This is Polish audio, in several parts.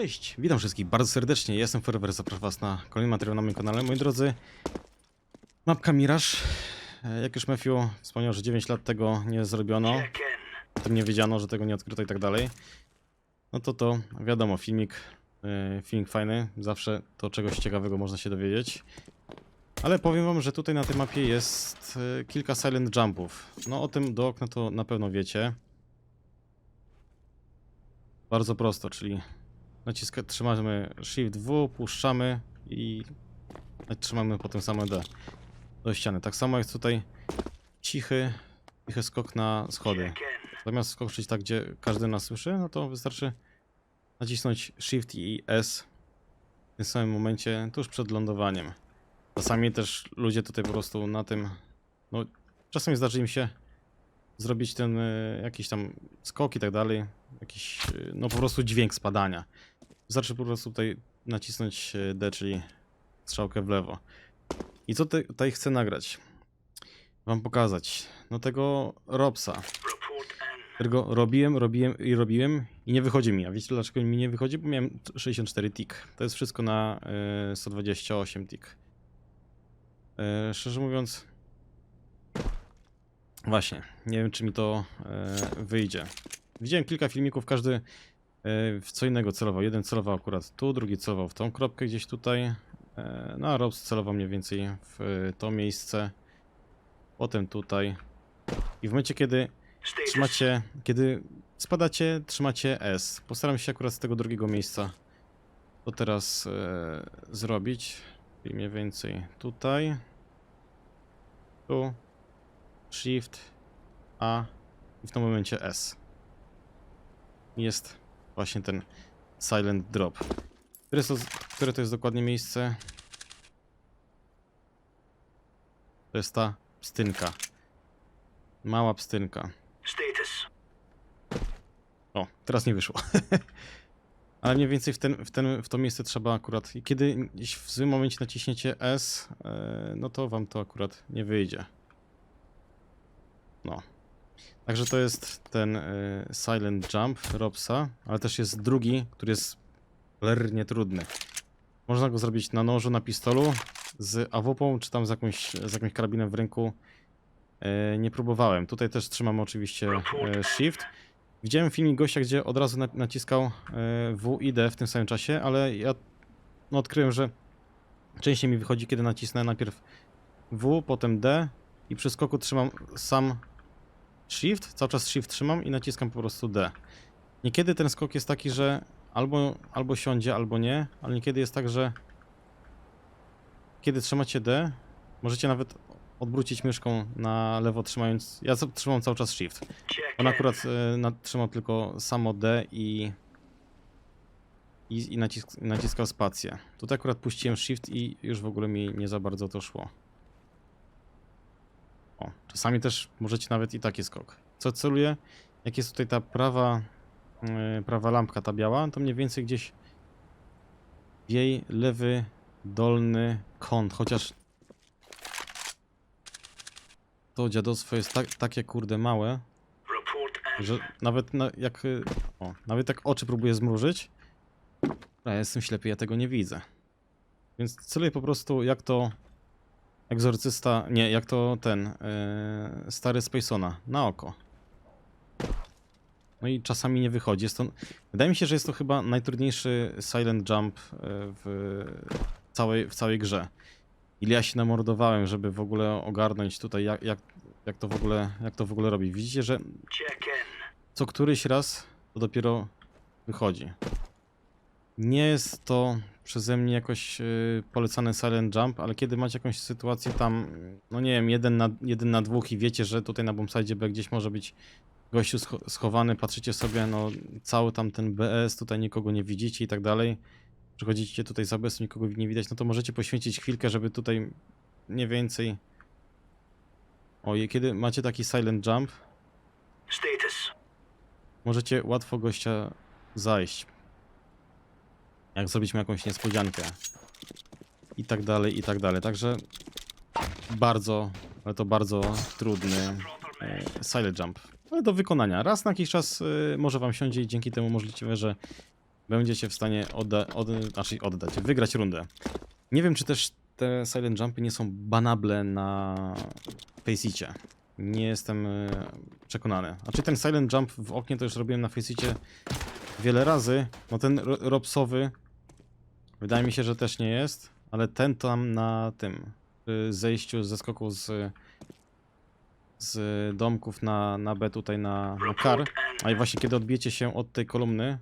Cześć, witam wszystkich bardzo serdecznie. Jestem Forever, zapraszam was na kolejny materiał na moim kanale. Moi drodzy, mapka Mirage. Jak już Matthew wspomniał, że 9 lat tego nie zrobiono, o tym nie wiedziano, że tego nie odkryto i tak dalej. No to to, wiadomo, filmik, e, filmik fajny, zawsze to czegoś ciekawego można się dowiedzieć. Ale powiem wam, że tutaj na tej mapie jest e, kilka silent jumpów. No o tym do okna to na pewno wiecie. Bardzo prosto, czyli naciska, trzymamy Shift W, puszczamy i trzymamy potem samo D do ściany. Tak samo jest tutaj cichy, cichy skok na schody. Zamiast skoczyć tak, gdzie każdy nas słyszy, no to wystarczy nacisnąć Shift i S w tym samym momencie, tuż przed lądowaniem. Czasami też ludzie tutaj po prostu na tym, no czasami zdarzy im się zrobić ten y, jakiś tam skok i tak dalej, jakiś, y, no po prostu dźwięk spadania. Wystarczy po prostu tutaj nacisnąć y, D, czyli strzałkę w lewo. I co tutaj chcę nagrać? Wam pokazać. No tego Robsa, którego robiłem, robiłem i robiłem i nie wychodzi mi. A wiecie dlaczego mi nie wychodzi? Bo miałem 64 tick. To jest wszystko na y, 128 tick. Y, szczerze mówiąc, właśnie, nie wiem czy mi to wyjdzie. Widziałem kilka filmików, każdy y, w co innego celował. Jeden celował akurat tu, drugi celował w tą kropkę gdzieś tutaj. y, No a Robs celował mniej więcej w y, to miejsce. Potem tutaj. I w momencie, kiedy trzymacie, kiedy spadacie, trzymacie S. Postaram się akurat z tego drugiego miejsca to teraz e, zrobić. Czyli mniej więcej tutaj. Tu. Shift. A. I w tym momencie S. Jest właśnie ten silent drop. Które to, które to jest dokładnie miejsce? To jest ta pstynka. Mała pstynka. Status. O, teraz nie wyszło. Ale mniej więcej w, ten, w, ten, w to miejsce trzeba akurat. I kiedy w złym momencie naciśniecie S, e, no to wam to akurat nie wyjdzie. No. Także to jest ten e, Silent Jump Robsa, ale też jest drugi, który jest lernie trudny. Można go zrobić na nożu, na pistolu, z AWP, czy tam z z jakimś karabinem w ręku. E, nie próbowałem. Tutaj też trzymamy oczywiście e, Shift. Widziałem filmik gościa, gdzie od razu na- naciskał e, W i D w tym samym czasie, ale ja no, odkryłem, że częściej mi wychodzi, kiedy nacisnę najpierw W, potem D i przy skoku trzymam sam Shift, cały czas Shift trzymam i naciskam po prostu D. Niekiedy ten skok jest taki, że albo, albo siądzie, albo nie, ale niekiedy jest tak, że kiedy trzymacie D, możecie nawet odwrócić myszką na lewo trzymając, ja trzymam cały czas Shift. On akurat na- trzymał tylko samo D i, i, i nacisk, naciskał spację. Tutaj akurat puściłem Shift i już w ogóle mi nie za bardzo to szło. O, czasami też możecie nawet i taki skok. Co celuję? Jak jest tutaj ta prawa, e, prawa lampka, ta biała, to mniej więcej gdzieś w jej lewy dolny kąt, chociaż to dziadostwo jest tak, takie kurde małe, że nawet na, jak. y, O, nawet jak oczy próbuję zmrużyć. Ja jestem ślepy, ja tego nie widzę. Więc celuję po prostu jak to. Egzorcysta. Nie, jak to ten. Yy, stary Spacona. Na oko. No i czasami nie wychodzi. Jest to, wydaje mi się, że jest to chyba najtrudniejszy silent jump y, w całej, w całej grze. Ile ja się namordowałem, żeby w ogóle ogarnąć tutaj, jak, jak, jak, to w ogóle, jak to w ogóle robi. Widzicie, że co któryś raz to dopiero wychodzi. Nie jest to przeze mnie jakoś yy, polecany silent jump, ale kiedy macie jakąś sytuację tam, no nie wiem, jeden na, jeden na dwóch i wiecie, że tutaj na bombsite B gdzieś może być gościu scho- schowany, patrzycie sobie, no cały tam ten BS, tutaj nikogo nie widzicie i tak dalej. Przychodzicie tutaj za bez, nikogo nie widać, no to możecie poświęcić chwilkę, żeby tutaj mniej więcej... O, i kiedy macie taki silent jump, Status. możecie łatwo gościa zajść. Jak zrobić jakąś niespodziankę. I tak dalej, i tak dalej. Także bardzo, ale to bardzo trudny e, silent jump. Ale do wykonania. Raz na jakiś czas e, może wam siądzie i dzięki temu możliwe, że będziecie w stanie odda od znaczy oddać, wygrać rundę. Nie wiem, czy też te silent jumpy nie są banable na Faceicie. Nie jestem e, przekonany. Znaczy ten silent jump w oknie to już robiłem na Faceicie wiele razy. No ten ro- ropsowy wydaje mi się, że też nie jest, ale ten tam na tym zejściu ze skoku z z domków na, na B tutaj na, na kar. A i właśnie kiedy odbijecie się od tej kolumny,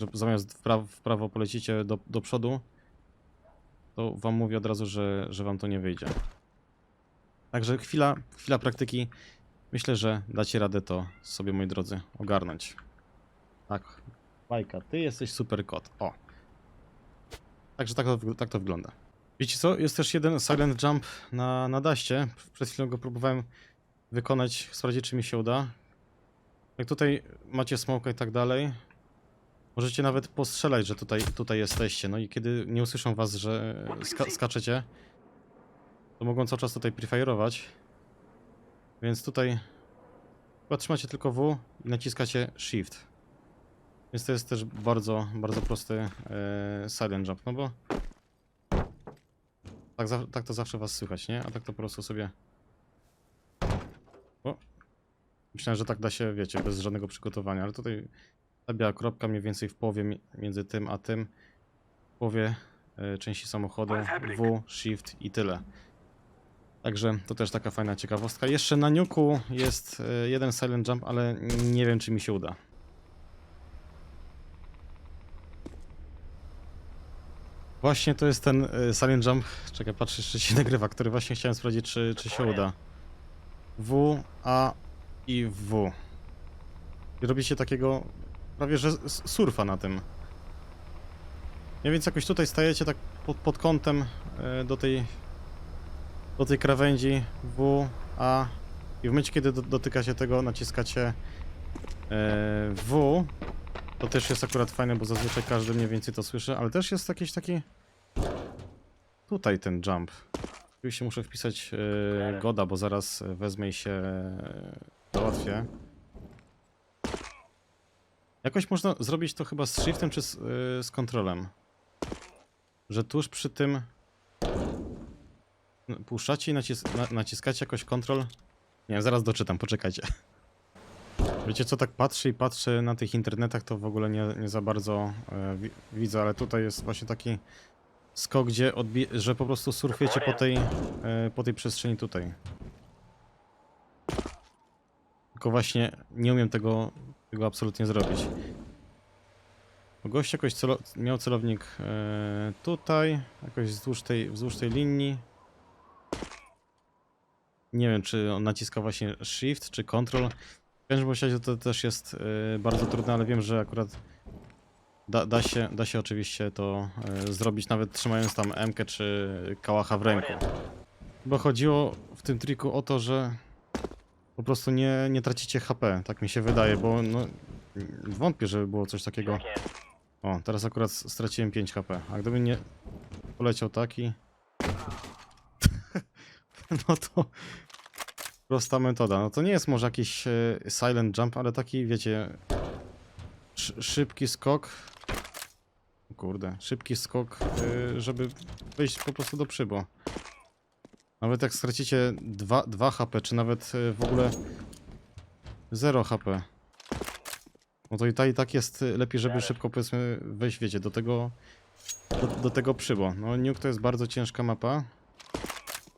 że zamiast w prawo, w prawo polecicie do, do przodu, to wam mówię od razu, że, że wam to nie wyjdzie. Także chwila, chwila praktyki. Myślę, że dacie radę to sobie, moi drodzy, ogarnąć. Tak. Bajka, ty jesteś super kot. O. Także tak to, tak to wygląda. Wiecie co? Jest też jeden silent jump na, na daście. Przed chwilą go próbowałem wykonać, sprawdzić czy mi się uda. Jak tutaj macie smoka i tak dalej, możecie nawet postrzelać, że tutaj, tutaj jesteście. No i kiedy nie usłyszą was, że ska skaczecie, to mogą cały czas tutaj prefire'ować. Więc tutaj chyba trzymacie tylko W i naciskacie Shift. Więc to jest też bardzo, bardzo prosty e, silent jump, no bo tak, za, tak to zawsze was słychać, nie? A tak to po prostu sobie... O! Myślałem, że tak da się, wiecie, bez żadnego przygotowania, ale tutaj ta biała kropka mniej więcej w połowie mi- między tym a tym. W połowie e, części samochodu, W, Shift i tyle. Także to też taka fajna ciekawostka. Jeszcze na niuku jest e, jeden silent jump, ale nie wiem czy mi się uda. Właśnie to jest ten y, Silent Jump. Czekaj, patrzę, czy się nagrywa, który właśnie chciałem sprawdzić, czy, czy się uda. W, A i W. I robicie takiego prawie że surfa na tym. Ja więc jakoś tutaj stajecie tak pod, pod kątem y, do tej do tej krawędzi W, A i w momencie, kiedy do, dotykacie tego, naciskacie y, W, to też jest akurat fajne, bo zazwyczaj każdy mniej więcej to słyszy, ale też jest jakiś taki... Tutaj ten jump. Oczywiście muszę wpisać e, goda, bo zaraz wezmę i się e, załatwię. Jakoś można zrobić to chyba z shiftem czy z, e, z kontrolem. Że tuż przy tym puszczacie i nacis na naciskacie jakoś kontrol. Nie zaraz doczytam, poczekajcie. Wiecie co, tak patrzę i patrzę na tych internetach, to w ogóle nie, nie za bardzo e, wi widzę, ale tutaj jest właśnie taki skok, gdzie że po prostu surfujecie po tej, e, po tej przestrzeni tutaj. Tylko właśnie nie umiem tego, tego absolutnie zrobić. Gość jakoś celo miał celownik e, tutaj, jakoś wzdłuż tej, wzdłuż tej linii. Nie wiem, czy on naciska właśnie Shift czy Control. Każdym razie to też jest y, bardzo trudne, ale wiem, że akurat da, da, się, da się oczywiście to y, zrobić, nawet trzymając tam M czy kałacha w ręku. Bo chodziło w tym triku o to, że po prostu nie, nie tracicie HP, tak mi się wydaje, bo no, wątpię, żeby było coś takiego. O, teraz akurat straciłem 5 HP, a gdyby nie poleciał taki, no to Prosta metoda. No to nie jest może jakiś e, silent jump, ale taki, wiecie, sz szybki skok. Kurde, szybki skok, e, żeby wejść po prostu do przybo. Nawet jak stracicie 2, 2 HP, czy nawet e, w ogóle 0 HP. No to i tak, i tak jest lepiej, żeby szybko powiedzmy wejść, wiecie, do tego do, do tego przybo. No Nuke to jest bardzo ciężka mapa.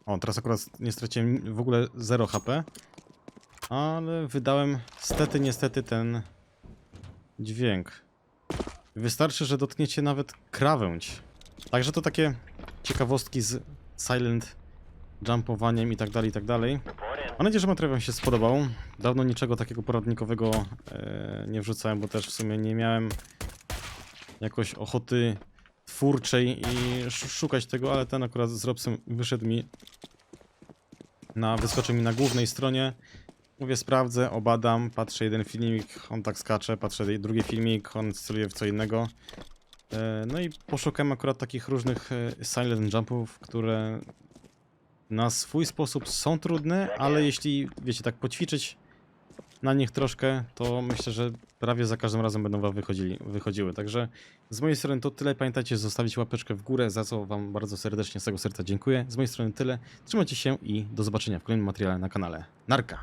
O, teraz akurat nie straciłem w ogóle 0 HP. Ale wydałem stety, niestety ten dźwięk. Wystarczy, że dotkniecie nawet krawędź. Także to takie ciekawostki z silent jumpowaniem i tak dalej, i tak dalej. Mam nadzieję, że materiał wam się spodobał. Dawno niczego takiego poradnikowego e, nie wrzucałem, bo też w sumie nie miałem jakoś ochoty twórczej i sz- szukać tego, ale ten akurat z Robsem wyszedł mi na, wyskoczył mi na głównej stronie. Mówię, sprawdzę, obadam, patrzę jeden filmik, on tak skacze, patrzę drugi filmik, on celuje w co innego. E, No i poszukam akurat takich różnych e, silent jumpów, które na swój sposób są trudne, ale jeśli, wiecie, tak poćwiczyć na nich troszkę, to myślę, że prawie za każdym razem będą wam wychodzili, wychodziły. Także z mojej strony to tyle. Pamiętajcie zostawić łapeczkę w górę, za co wam bardzo serdecznie z tego serca dziękuję. Z mojej strony tyle. Trzymajcie się i do zobaczenia w kolejnym materiale na kanale. Narka!